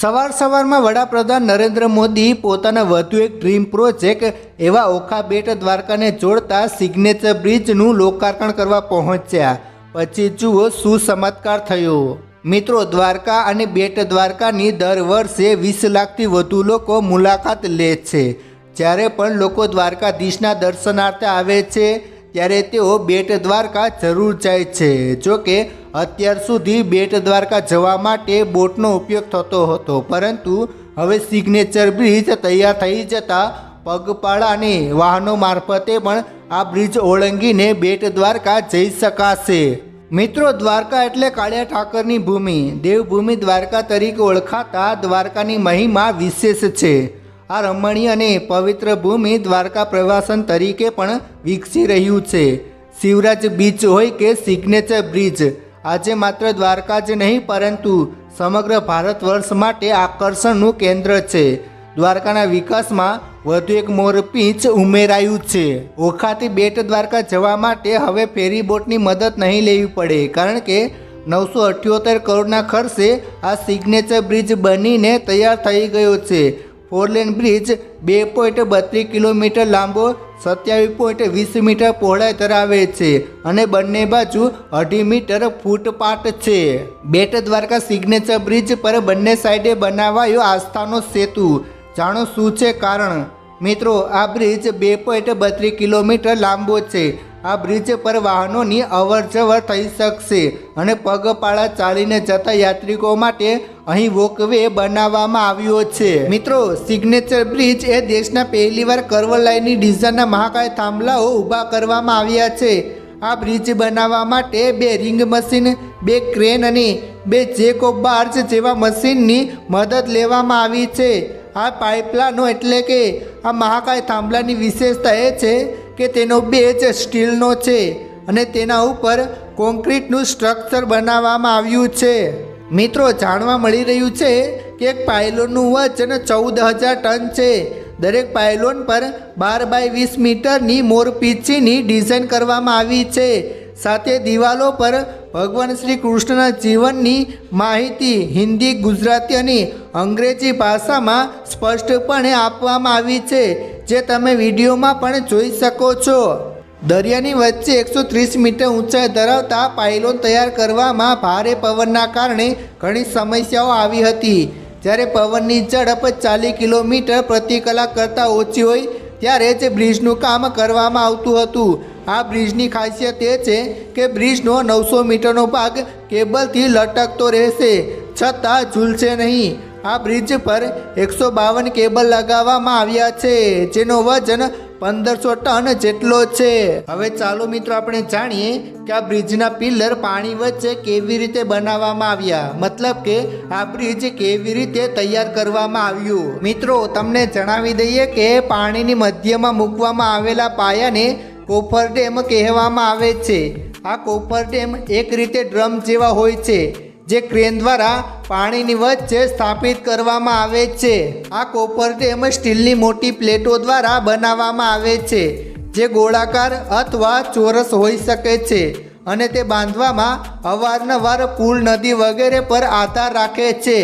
સવાર સવારમાં વડાપ્રધાન નરેન્દ્ર મોદી પોતાના વધુ એક ડ્રીમ પ્રોજેક્ટ એવા ઓખા બેટ દ્વારકાને જોડતા સિગ્નેચર બ્રિજનું લોકાર્પણ કરવા પહોંચ્યા. પછી જુઓ શું ચમત્કાર થયો. મિત્રો, દ્વારકા અને બેટ દ્વારકાની દર વર્ષે વીસ લાખથી વધુ લોકો મુલાકાત લે છે. જ્યારે પણ લોકો દ્વારકાધીશના દર્શનાર્થે આવે છે, ત્યારે તેઓ બેટ દ્વારકા જરૂર જાય છે. જો કે અત્યાર સુધી બેટ દ્વારકા જવા માટે બોટનો ઉપયોગ થતો હતો, પરંતુ હવે સિગ્નેચર બ્રિજ તૈયાર થઈ જતા પગપાળા અને વાહનો મારફતે પણ આ બ્રિજ ઓળંગીને બેટ દ્વારકા જઈ શકાશે. મિત્રો, દ્વારકા એટલે કાળિયા ઠાકરની ભૂમિ. દેવભૂમિ દ્વારકા તરીકે ઓળખાતા દ્વારકાની મહિમા વિશેષ છે. આ રમણીય અને પવિત્ર ભૂમિ દ્વારકા પ્રવાસન તરીકે પણ વિકસી રહ્યું છે. શિવરાજ બીચ હોય કે સિગ્નેચર બ્રિજ આજે માત્ર દ્વારકા જ નહીં, પરંતુ સમગ્ર ભારત વર્ષ માટે આકર્ષણનું કેન્દ્ર છે. દ્વારકાના વિકાસમાં વધુ એક મોરપીંચ ઉમેરાયું છે. ઓખાથી બેટ દ્વારકા જવા માટે હવે ફેરી બોટની મદદ નહીં લેવી પડે, કારણ કે નવસો અઠ્યોતેર કરોડના ખર્ચે આ સિગ્નેચર બ્રિજ બનીને તૈયાર થઈ ગયો છે. ફોરલેન બ્રિજ બે પોઈન્ટ બત્રીસ કિલોમીટર લાંબો, સત્યાવીસ પોઈન્ટ વીસ મીટર પહોળાઈ ધરાવે છે અને બંને બાજુ અઢી મીટર ફૂટપાથ છે. બેટ દ્વારકા સિગ્નેચર બ્રિજ પર બંને સાઈડે બનાવાયો આસ્થાનો સેતુ. જાણો શું છે કારણ? મિત્રો, આ બ્રિજ બે પોઈન્ટ બત્રીસ કિલોમીટર લાંબો છે આ બ્રિજ પર વાહનોની અવર જવર થઈ શકશે અને પગપાળા ચાલીને જતા યાત્રિકો માટે અહીં વોકવે બનાવવામાં આવ્યો છે. મિત્રો સિગ્નેચર બ્રિજ એ દેશના પહેલીવાર કર્વ લાઇનની ડિઝાઇનના મહાકાય થાંભલાઓ ઊભા કરવામાં આવ્યા છે. આ બ્રિજ બનાવવા માટે બે રિંગ મશીન બે ક્રેન અને બે જેકો બાર્જ જેવા મશીનની મદદ લેવામાં આવી છે. આ પાઇપલાઇનો એટલે કે આ મહાકાય થાંભલાની વિશેષતા એ છે કે તેનો બેચ સ્ટીલનો છે અને તેના ઉપર કોન્ક્રીટનું સ્ટ્રક્ચર બનાવવામાં આવ્યું છે. મિત્રો, જાણવા મળી રહ્યું છે કે એક પાયલોનનું વજન ચૌદ હજાર ટન છે. દરેક પાયલોન પર બાર બાય વીસ મીટરની મોરપીંછીની ડિઝાઇન કરવામાં આવી છે. સાથે દિવાલો પર ભગવાન શ્રી કૃષ્ણના જીવનની માહિતી હિન્દી, ગુજરાતી અને અંગ્રેજી ભાષામાં સ્પષ્ટપણે આપવામાં આવી છે, જે તમે વિડીયોમાં પણ જોઈ શકો છો. દરિયાની વચ્ચે એકસો ત્રીસ મીટર ઊંચાઈ ધરાવતા પાયલોન તૈયાર કરવામાં ભારે પવનના કારણે ઘણી સમસ્યાઓ આવી હતી. જ્યારે પવનની ઝડપ ચાલીસ કિલોમીટર પ્રતિ કલાક કરતાં ઓછી હોય, ત્યારે જ બ્રિજનું કામ કરવામાં આવતું હતું. આ બ્રિજની ખાસિયત એ છે કે બ્રિજનો નવસો મીટરનો ભાગ કેબલથી લટકતો રહેશે, છતાં ઝૂલશે નહીં. આ બ્રિજ પર એકસો બાવન કેબલ લગાવવામાં આવ્યા છે, જેનો વજન પંદરસો ટન જેટલો છે. હવે ચાલો મિત્રો આપણે જાણીએ કે આ બ્રિજના પિલ્લર પાણી વચ્ચે કેવી રીતે બનાવવામાં આવ્યા. મતલબ કે આ બ્રિજ કેવી રીતે તૈયાર કરવામાં આવ્યું. મિત્રો, તમને જણાવી દઈએ કે પાણીની મધ્યમાં મૂકવામાં આવેલા પાયાને કોફર ડેમ કહેવામાં આવે છે. આ કોફર ડેમ એક રીતે ડ્રમ જેવા હોય છે, જે ક્રેન દ્વારા પાણીની વચ્ચે સ્થાપિત કરવામાં આવે છે. આ કોપર ડેમ સ્ટીલની મોટી પ્લેટો દ્વારા બનાવવામાં આવે છે, જે ગોળાકાર અથવા ચોરસ હોઈ શકે છે અને તે બાંધવામાં અવારનવાર પુલ, નદી વગેરે પર આધાર રાખે છે.